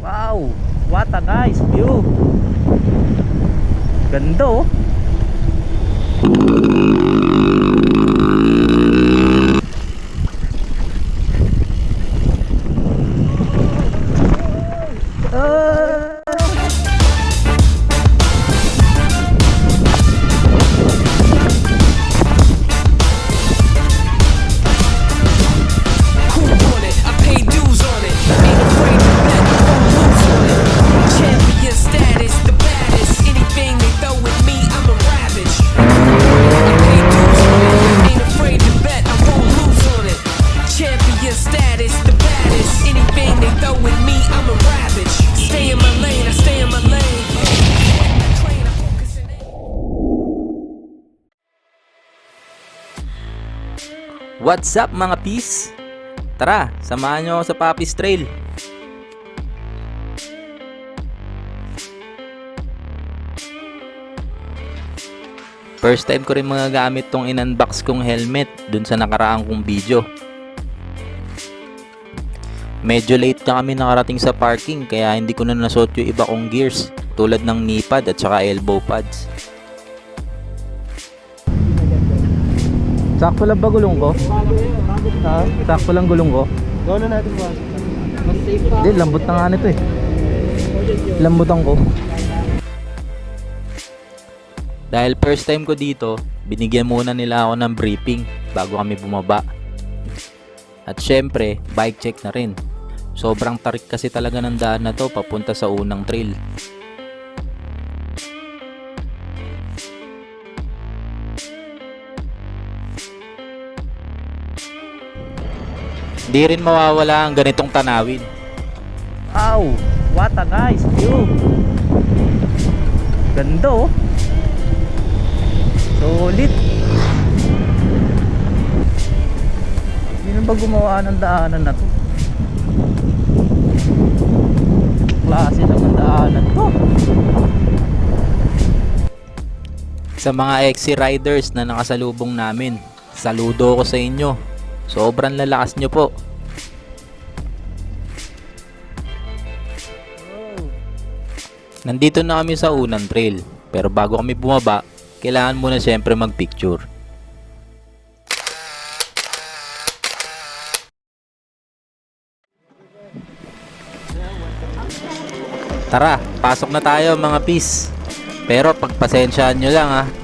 Wow, what a nice view. Ganda oh. What's up mga peace? Tara, samahan nyo sa Papi's Trail. First time ko rin magagamit tong in-unbox kong helmet dun sa nakaraang kong video. Medyo late na kami nakarating sa parking kaya hindi ko na nasot yung iba kong gears tulad ng knee pad at saka elbow pads. Sakto lang ba gulong ko? Ha? Sakto lang gulong ko? Gawin na natin boss. Mas safe pa. Hindi, lambot na nga nito eh. Lambutan ko. Dahil first time ko dito, binigyan muna nila ako ng briefing bago kami bumaba. At syempre, bike check na rin. Sobrang tarik kasi talaga ng daan na to papunta sa unang trail. Di rin mawawala ang ganitong tanawin. Wow! What a nice view! Ganda oh! Solid! Hindi na ba gumawa ng daanan na to? Klase naman daanan to! Sa mga XC riders na nakasalubong namin, saludo ko sa inyo. Sobrang lalakas nyo po. Nandito na kami sa unang trail. Pero bago kami bumaba, kailangan muna syempre magpicture. Tara, pasok na tayo mga pis. Pero pagpasensyaan nyo lang ha.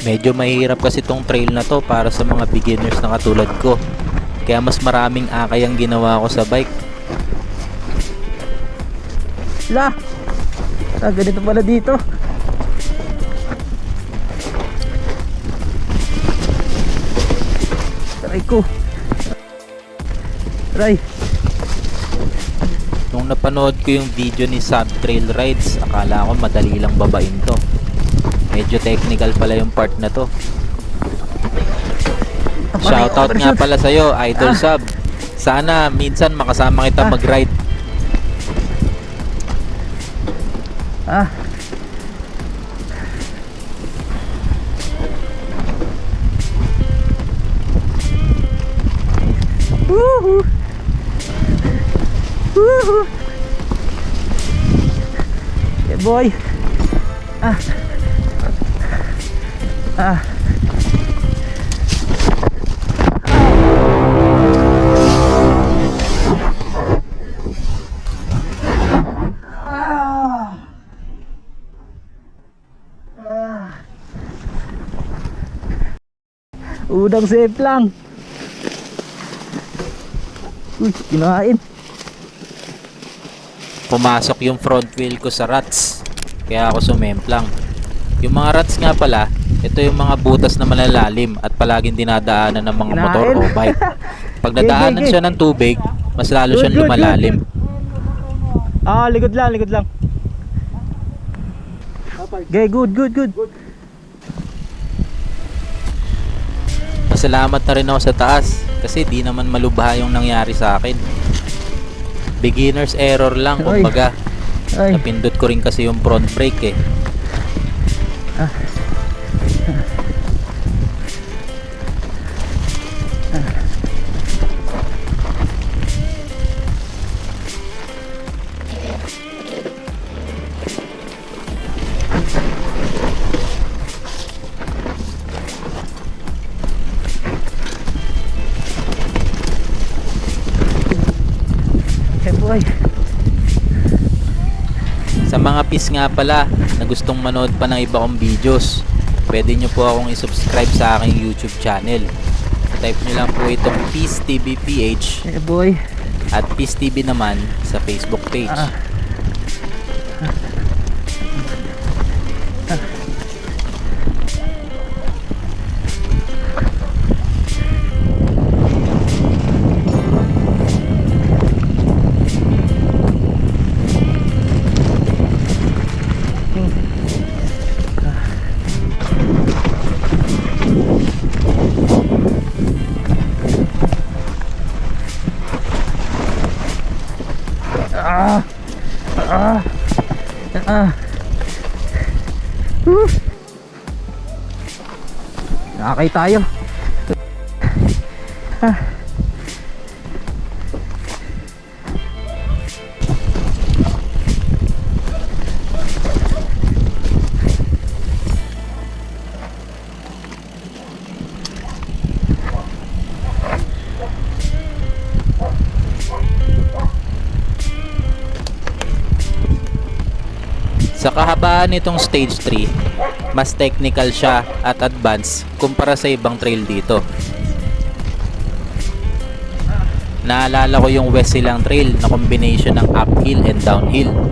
Medyo mahirap kasi tong trail na to para sa mga beginners na katulad ko. Kaya mas maraming akay ang ginawa ko sa bike. La! Ah, ganito pala dito. Try ko. Try. Nung napanood ko yung video ni Sub Trail Rides, akala ko madali lang babain to. Medyo technical pala yung part na to. Shoutout nga pala sa'yo, Idol Sub. Sana minsan makasama kita mag-ride. Ah. Woohoo! Woohoo! Yeah, boy. Ah. Ah. Udang safe lang. Uy, kinain. Pumasok yung front wheel ko sa ruts. Kaya ako sumemplang. Yung mga ruts nga pala, ito yung mga butas na malalalim at palaging dinadaanan ng mga motor o bike. Pag nadaanan siya ng tubig, mas lalo siyang lumalalim. Ah, likod lang, likod lang. Okay, good, good, good. Pasalamat na rin ako sa taas kasi di naman malubha yung nangyari sa akin. Beginner's error lang kumbaga. Ay, Napindot ko rin kasi yung front brake eh. Boy. Sa mga pis nga pala na gustong manood pa ng iba kong videos, pwede nyo po akong isubscribe sa aking YouTube channel. Type nyo lang po itong Peace TV PH Eh boy. at Peace TV naman sa Facebook page. Ah. Nakakay tayo. Ah. Nitong stage 3, mas technical siya at advanced kumpara sa ibang trail dito. Naalala ko yung West Silang Trail na combination ng uphill and downhill.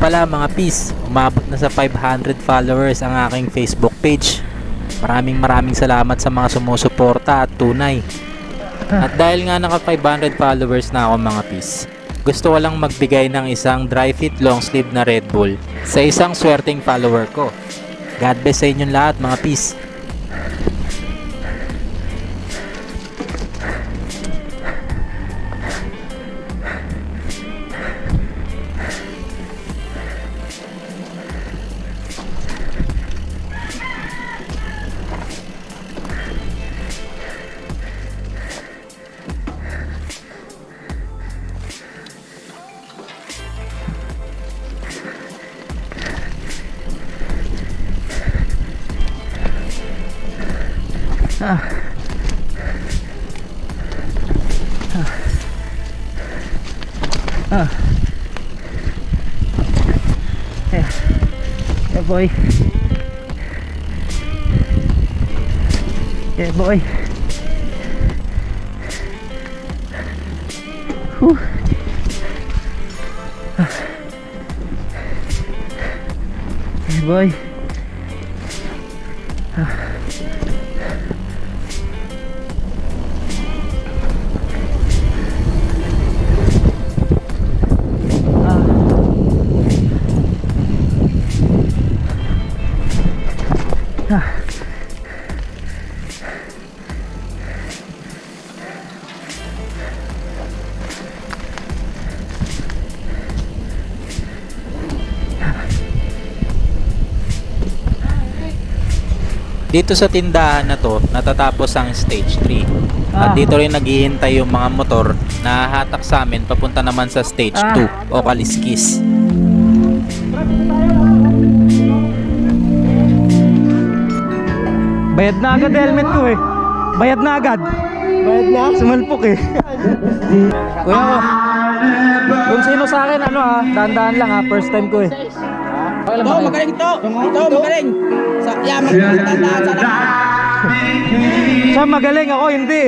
Pala mga peace, umabot na sa 500 followers ang aking Facebook page. Maraming maraming salamat sa mga sumusuporta at tunay. At dahil nga naka 500 followers na ako mga peace, gusto ko lang magbigay ng isang dry fit long sleeve na Red Bull sa isang swerting follower ko. God bless sa inyong lahat mga peace. Yeah, boy. Yeah, boy. Dito sa tindahan na to, natatapos ang stage 3. At Ah. dito rin naghihintay yung mga motor na hatak sa amin papunta naman sa stage Ah. 2 o Kaliskis. Bayad na agad helmet ko eh. Bayad na agad. Bayad na? Sumalpok eh. Kuya ko. Kung sino sa akin, ano ha, dahan-dahan lang ha, first time ko eh. Ito, magaling to. Ito, magaling. Sa, yeah, sa. Siya magaling ako, hindi.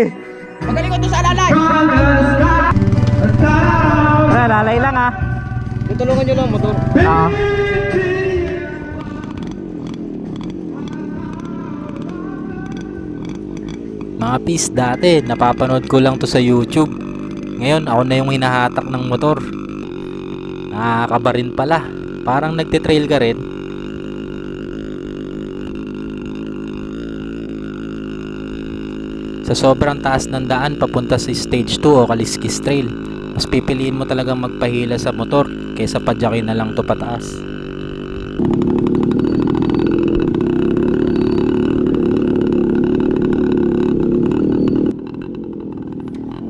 Magaling ko to sa alalay. Ah, lalay lang ha. Tutulungan nyo lang motor. Ah. Mga pis dati, napapanood ko lang to sa YouTube. Ngayon, ako na yung hinahatak ng motor. Nakakaba rin pala. Parang nagtitrail ka rin. Sa sobrang taas ng daan papunta sa stage 2 o Kaliskis Trail, mas pipiliin mo talagang magpahila sa motor kaysa padyakin na lang to pataas.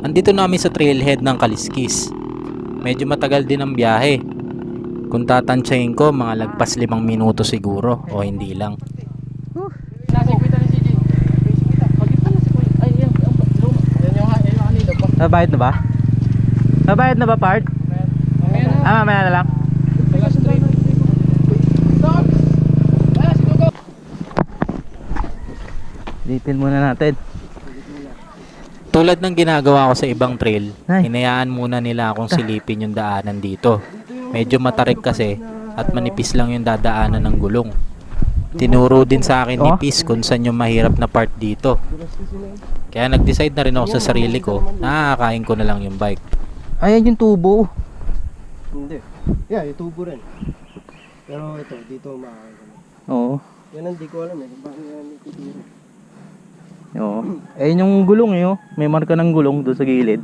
Andito na kami sa trailhead ng Kaliskis. Medyo matagal din ang biyahe. Kung tatansyahin ko, mga lagpas limang minuto siguro o hindi lang. Nabayad na ba? Nabayad na ba part? Ah, mamaya na lang. Dipin muna natin. Tulad ng ginagawa ko sa ibang trail, Ay. hinayaan muna nila akong silipin yung daanan dito. Medyo matarik kasi at manipis lang yung dadaanan ng gulong. Tinuro din sa akin ni Oh. Pis kung saan yung mahirap na part dito. Kaya nag-decide na rin ako sa sarili ko na kakain ko na lang yung bike. Ayan yung tubo. Hindi. Yeah, yung tubo rin. Pero ito, dito makakita mo. Oo. Yan ang di ko alam eh. Kung paano yan. Oo. Ayun yung gulong eh. oh. May marka ng gulong doon sa gilid.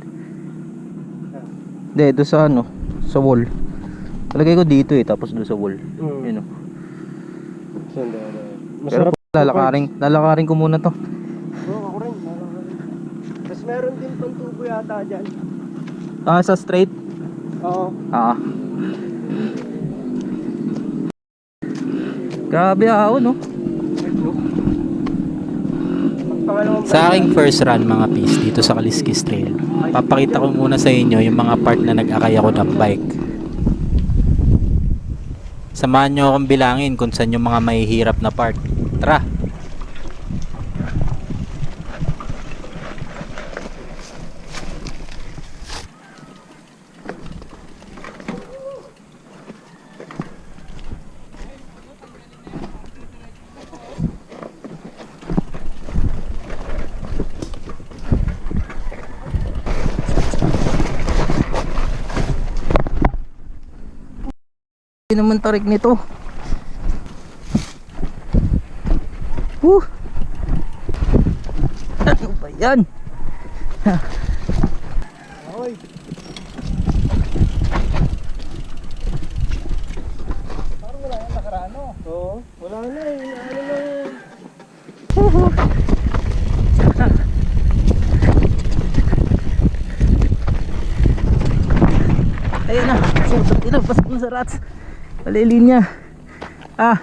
Hindi, doon sa ano, sa wall. Talagay ko dito eh, tapos doon sa wall. Mm. Yun oh. Hindi, hindi. Pero Masarap. lalakarin, lalakarin ko muna to. Oo, ako rin. lalakarin. Tapos meron din pang tubo yata dyan. Ah, sa straight? Oo. Ah. Grabe ako, no? Sa aking first run mga Pis dito sa Kaliskis Trail, papakita ko muna sa inyo yung mga part na nag-akay ako ng bike. Samahan nyo akong bilangin kung saan yung mga mahihirap na part. Tara! Naman tarik nito. Woo! Ano ba yan? Dali linya. Ah.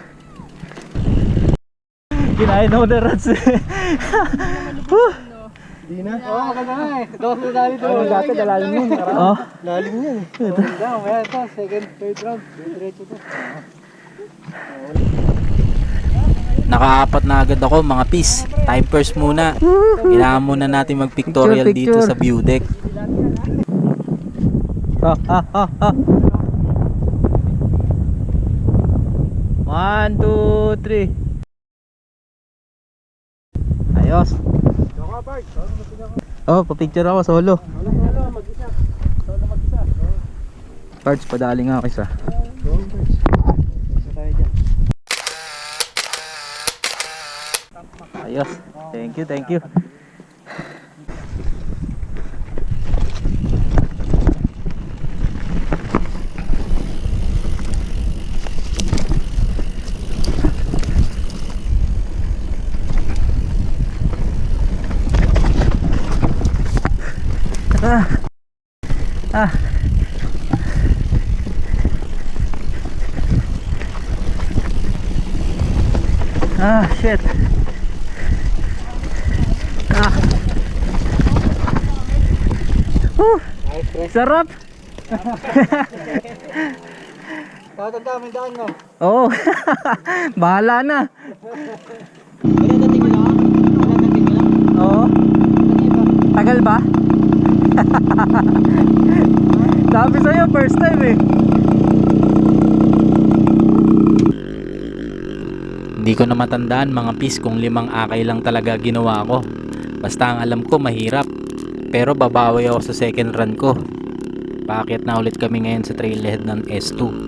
Kinain ako na rats. Eh. Di na. Oo, oh, kagana eh. Dos na dali doon. Ang dati, dalalim yun. Oo. Lalim yun eh. Ito. Kaya ito, second, third round. Diretso to. Nakaapat na agad ako mga pis. Time first muna. Kailangan muna natin mag-pictorial dito sa view deck. Ah, ah, ah, ah. 1, 2, 3 Ayos. Oh, papicture ako solo. Parts, padali nga ako isa. Ayos, thank you, thank you. Sarap. Tatanda mo yung daan mo. Oo. Bahala na. Oo. Tagal ba? Sabi sa'yo, first time eh. Hindi ko na matandaan mga Pis kung limang akay lang talaga ginawa ko. Basta ang alam ko mahirap. Pero babawi ako sa second run ko. Bakit na ulit kami ngayon sa trailhead ng S2?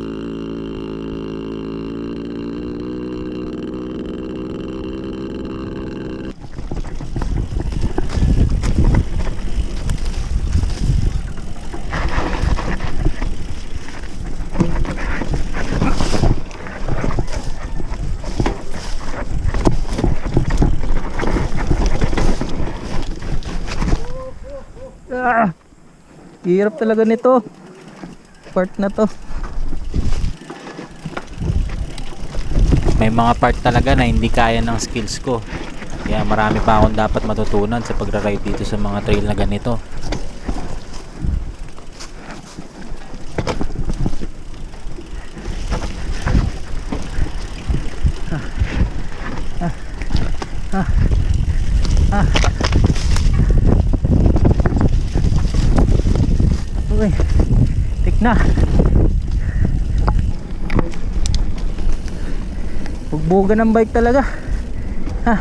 Hirap talaga nito. Part na to. May mga part talaga na hindi kaya ng skills ko. Kaya marami pa akong dapat matutunan sa pagra-ride dito sa mga trail na ganito. Uy. Tik na. Bugbugan ng bike talaga. Ha.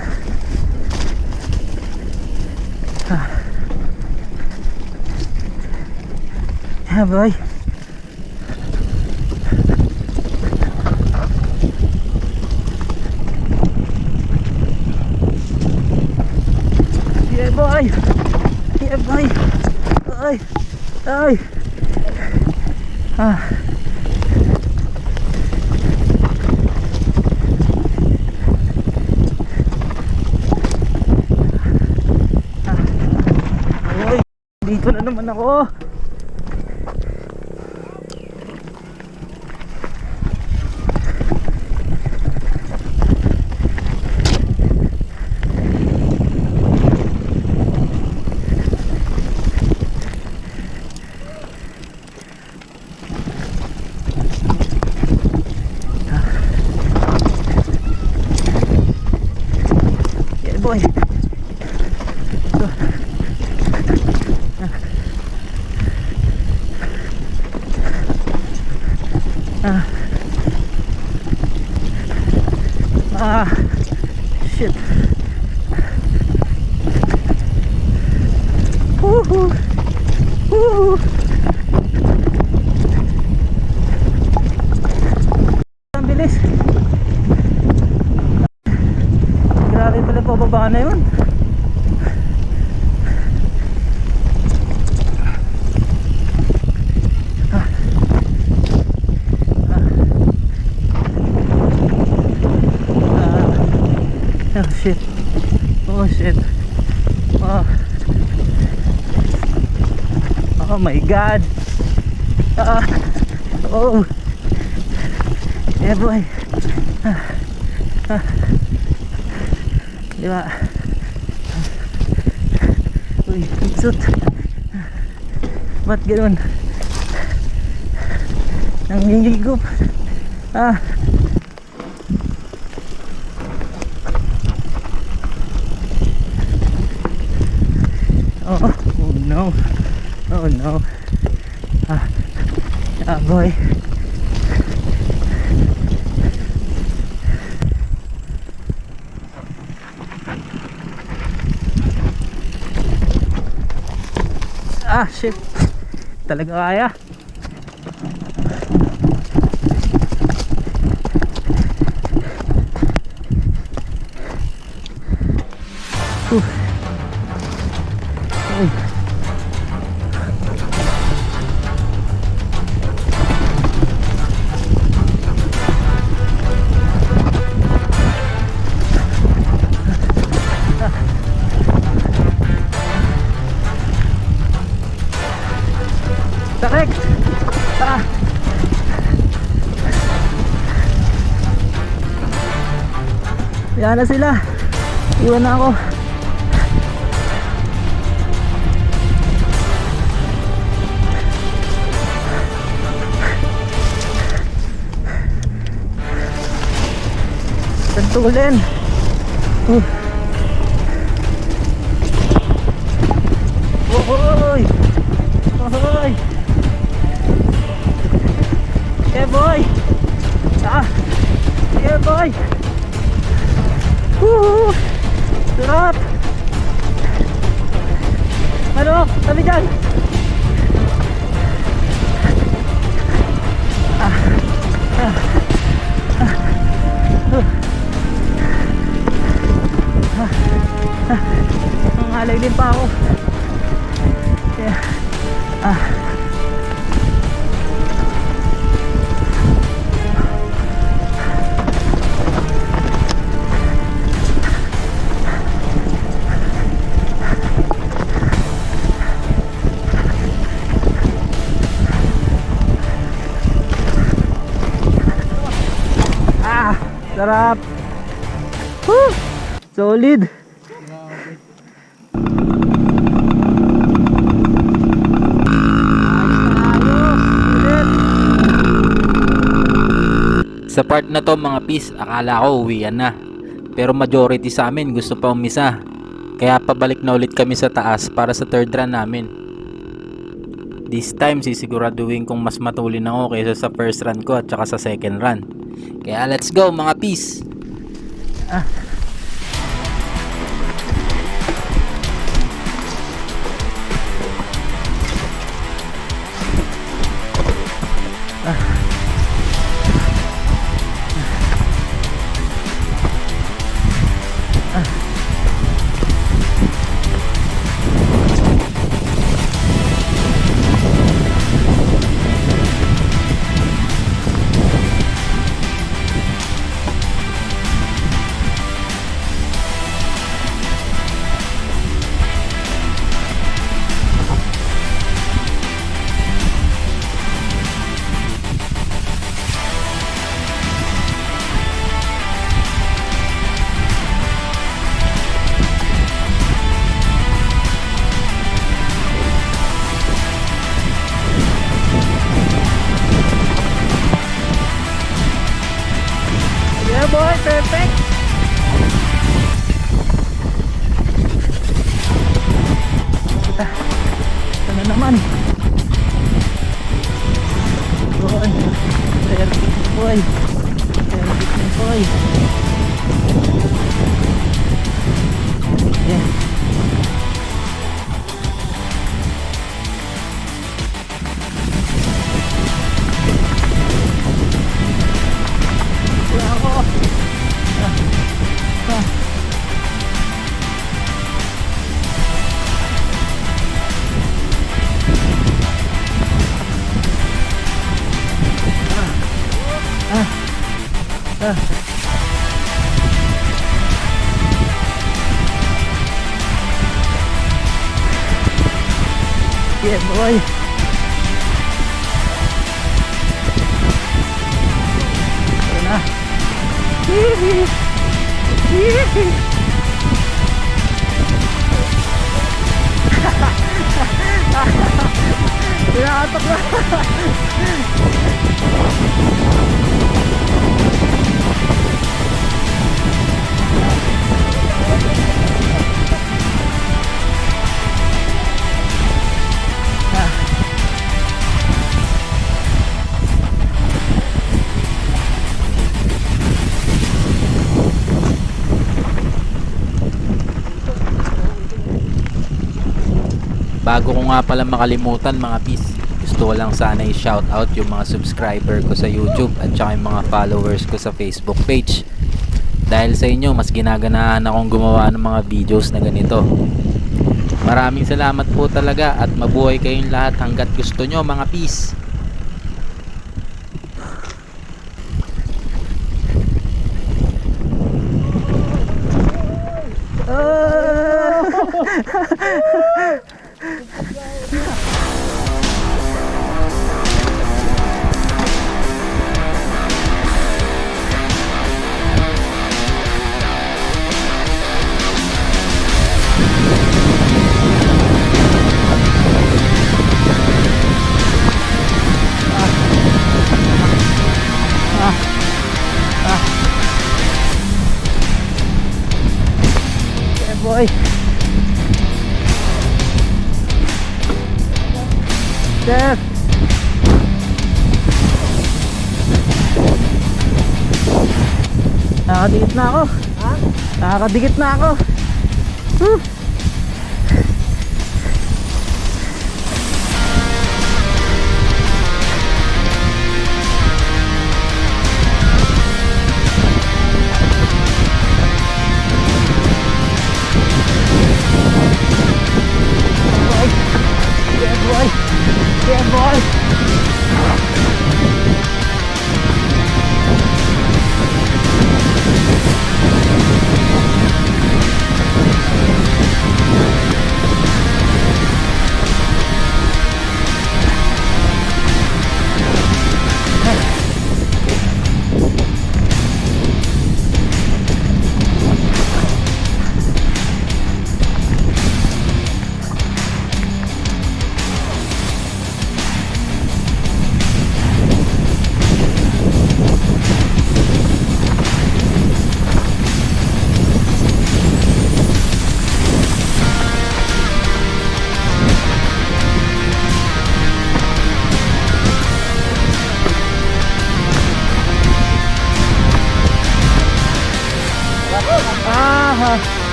Ha. Yeah, boy. Yeah, boy. Yeah, boy. Ay. Ay. Ah. Ay, dito na naman ako. Woohoo! Woohoo! God. Ah. Oh. Yeah boy. Ah. Ah. Di ba? Uy, hitsut. Ba't ganun? Nangingigo. Ah. Oh, oh no. Oh no. Ah, ah boy. Ah, shit. Talaga kaya. Yan na sila. Iwan na ako. Tagtulin. Uh. Sarap. Woo! Solid. Sa part na to mga pis, akala ko uwian na. Pero majority sa amin gusto pa umisa. Kaya pabalik na ulit kami sa taas para sa third run namin. This time sisiguraduhin kong mas matulin ako kaysa sa first run ko at saka sa second run. Kaya let's go mga pis! Yeah Yeah, boy. Ito na. Pinakatok na. Bago ko nga pala makalimutan mga pis, gusto ko lang sana i-shout out yung mga subscriber ko sa YouTube at saka yung mga followers ko sa Facebook page. Dahil sa inyo, mas ginaganahan akong gumawa ng mga videos na ganito. Maraming salamat po talaga at mabuhay kayong lahat hanggat gusto nyo mga pis. Boy. Chef. Nakakadikit na ako. Ha? Nakakadikit na ako. Whew.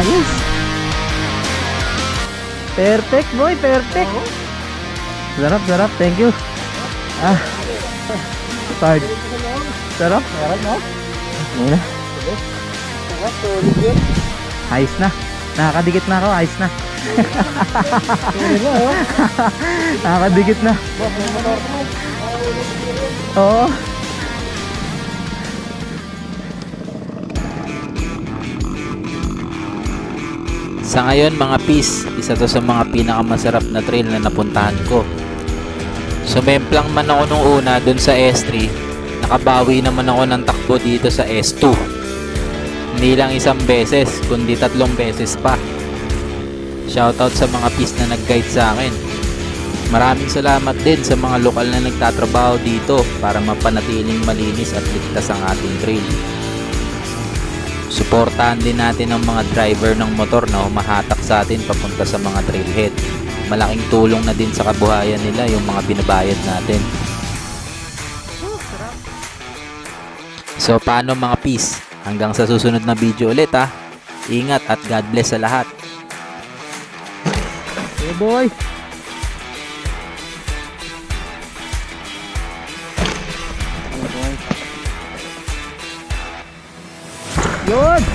Ayos. Perfect boy, perfect. Sarap, sarap. Thank you. Ah. Card. Sarap. Sarap, no? Muna. Ayos na. Nakakadikit na ako, ayos na. Nakakadikit na. Oo. Sa ngayon mga pis, isa to sa mga pinakamasarap na trail na napuntahan ko. Sumemplang man ako nung una dun sa S3, nakabawi naman ako ng takbo dito sa S2. Hindi lang isang beses, kundi tatlong beses pa. Shoutout sa mga pis na nag-guide sa akin. Maraming salamat din sa mga lokal na nagtatrabaho dito para mapanatiling malinis at ligtas ang ating trail. Suportahan din natin ang mga driver ng motor na humahatak sa atin papunta sa mga trailhead. Malaking tulong na din sa kabuhayan nila yung mga binabayad natin. So paano mga peace? Hanggang sa susunod na video ulit ha. Ingat at God bless sa lahat. Hey boy. Yun!